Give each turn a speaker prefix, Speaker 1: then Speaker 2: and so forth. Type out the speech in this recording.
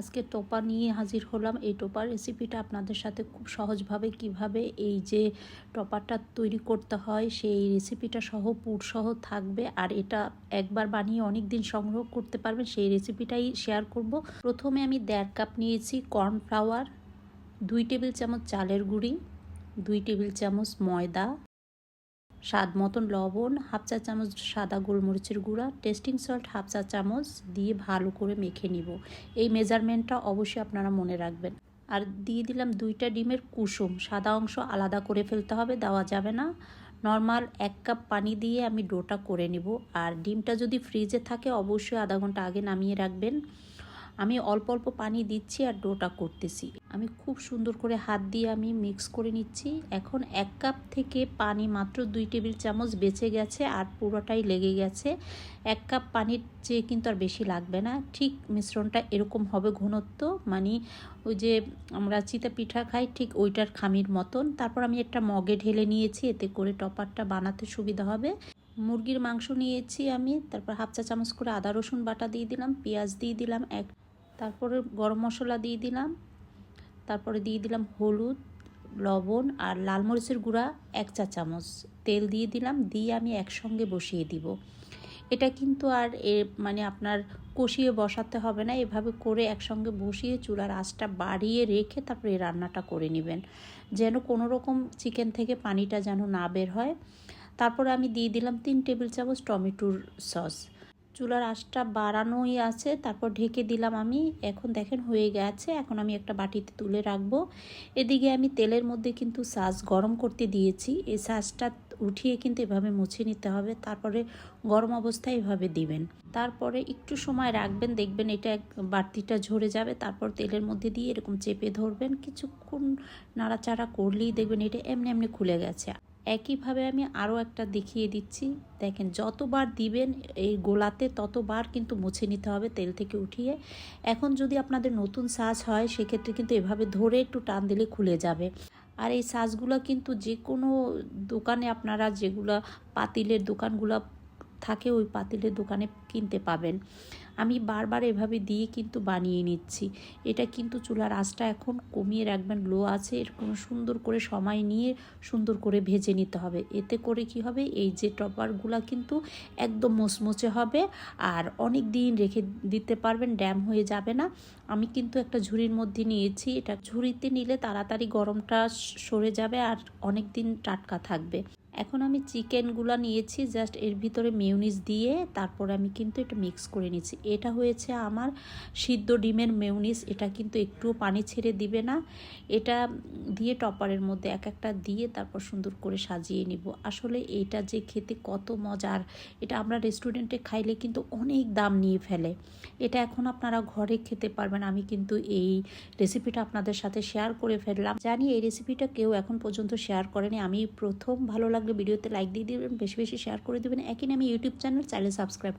Speaker 1: আজকে টোপা নিয়ে হাজির হলাম। এই টোপার রেসিপিটা আপনাদের সাথে খুব সহজভাবে কীভাবে এই যে টপারটা তৈরি করতে হয়, সেই রেসিপিটা সহ, পুর সহ থাকবে। আর এটা একবার বানিয়ে অনেক দিন সংগ্রহ করতে পারবেন, সেই রেসিপিটাই শেয়ার করব। প্রথমে আমি দেড় কাপ নিয়েছি কর্নফ্লাওয়ার দুই টেবিল চামচ চালের গুঁড়ি, দুই টেবিল চামচ ময়দা স্বাদ মতন লবণ, হাফ চা চামচ সাদা গোলমরিচের গুঁড়া, টেস্টিং সল্ট হাফ চা চামচ দিয়ে ভালো করে মেখে নিব। এই মেজারমেন্টটা অবশ্যই আপনারা মনে রাখবেন। আর দিয়ে দিলাম দুইটা ডিমের কুসুম। সাদা অংশ আলাদা করে ফেলতে হবে, দেওয়া যাবে না। নর্মাল এক কাপ পানি দিয়ে আমি ডোটা করে নিব। আর ডিমটা যদি ফ্রিজে থাকে, অবশ্যই আধা ঘণ্টা আগে নামিয়ে রাখবেন। আমি অল্প অল্প পানি দিচ্ছি আর ডোটা করতেছি। আমি খুব সুন্দর করে হাত দিয়ে আমি মিক্স করে নিচ্ছি। এখন এক কাপ থেকে পানি মাত্র দুই টেবিল চামচ বেঁচে গেছে আর পুরোটাই লেগে গেছে। এক কাপ পানির চেয়ে কিন্তু আর বেশি লাগবে না। ঠিক মিশ্রণটা এরকম হবে ঘনত্ব মানে ওই যে আমরা চিতা পিঠা খাই ঠিক ওইটার খামির মতন। তারপর আমি একটা মগে ঢেলে নিয়েছি, এতে করে টপারটা বানাতে সুবিধা হবে। মুরগির মাংস নিয়েছি আমি, তারপর হাফ চা চামচ করে আদা রসুন বাটা দিয়ে দিলাম, পেঁয়াজ দিয়ে দিলাম এক, তারপরে গরম মশলা দিয়ে দিলাম, তারপরে দিয়ে দিলাম হলুদ, লবণ আর লাল মরিচের গুঁড়া এক চা চামচ তেল দিয়ে দিলাম, দিয়ে আমি একসঙ্গে বসিয়ে দিব। এটা কিন্তু আর এ মানে আপনার কষিয়ে বসাতে হবে না, এভাবে করে একসঙ্গে বসিয়ে চুলার আঁচটা বাড়িয়ে রেখে তারপরে রান্নাটা করে নেবেন। যেন কোনো রকম চিকেন থেকে পানিটা যেন না বের হয়। তারপরে আমি দিয়ে দিলাম তিন টেবিল চামচ টমেটোর সস। চুলার আঁচটা বাড়ানোই আছে, তারপর ঢেকে দিলাম আমি। এখন দেখেন হয়ে গেছে, এখন আমি একটা বাটিতে তুলে রাখব। এদিকে আমি তেলের মধ্যে কিন্তু সাজ গরম করতে দিয়েছি। এই সাজটা উঠিয়ে কিন্তু এভাবে মুছে নিতে হবে, তারপরে গরম অবস্থায় এভাবে দিবেন। তারপরে একটু সময় রাখবেন, দেখবেন এটা বাড়তিটা ঝরে যাবে, তারপর তেলের মধ্যে দিয়ে এরকম চেপে ধরবেন। কিছুক্ষণ নাড়াচাড়া করলেই দেখবেন এটা এমনি এমনি খুলে গেছে। একইভাবে আমি আরও একটা দেখিয়ে দিচ্ছি। দেখেন, যতবার দিবেন এই গোলাতে, ততবার কিন্তু মুছে নিতে হবে তেল থেকে উঠিয়ে। এখন যদি আপনাদের নতুন সাজ হয়, সেক্ষেত্রে কিন্তু এভাবে ধরে একটু টান দিলে খুলে যাবে। আর এই সাজগুলো কিন্তু যে কোনো দোকানে আপনারা যেগুলো পাতিলের দোকানগুলো থাকে, ওই পাতিলের দোকানে কিনতে পাবেন। আমি বারবার এভাবে দিয়ে কিন্তু বানিয়ে নিচ্ছি। এটা কিন্তু চুলার আঁচটা এখন কমিয়ে রাখবেন, লো আছে এরকম সুন্দর করে সময় নিয়ে সুন্দর করে ভেজে নিতে হবে। এতে করে কি হবে, এই যে টপারগুলো কিন্তু একদম মোচমোচে হবে আর অনেক দিন রেখে দিতে পারবেন, ড্যাম হয়ে যাবে না। আমি কিন্তু একটা ঝুড়ির মধ্যে নিয়েছি, এটা ঝুড়িতে নিলে তাড়াতাড়ি গরমটা সরে যাবে আর অনেক দিন টাটকা থাকবে। এখন আমি চিকেনগুলো নিয়েছি, জাস্ট এর ভিতরে মেউনিস দিয়ে তারপর আমি কিন্তু এটা মিক্স করে নিচ্ছি এটা হয়েছে আমার সিদ্ধ ডিমের মেউনিস এটা কিন্তু একটুও পানি ছেড়ে দিবে না। এটা দিয়ে টপারের মধ্যে এক একটা দিয়ে তারপর সুন্দর করে সাজিয়ে নিব। আসলে এটা যে খেতে কত মজার, এটা আমরা রেস্টুরেন্টে খাইলে কিন্তু অনেক দাম নিয়ে ফেলে। এটা এখন আপনারা ঘরে খেতে পারবেন, আমি কিন্তু এই রেসিপিটা আপনাদের সাথে শেয়ার করে ফেললাম। জানি এই রেসিপিটা কেউ এখন পর্যন্ত শেয়ার করেনি, আমি প্রথম ভালো লাগলে ভিডিওতে লাইক দিয়ে দেবেন, বেশি বেশি শেয়ার করে দেবেন। একই নামে ইউটিউব চ্যানেল চাইলে সাবস্ক্রাইব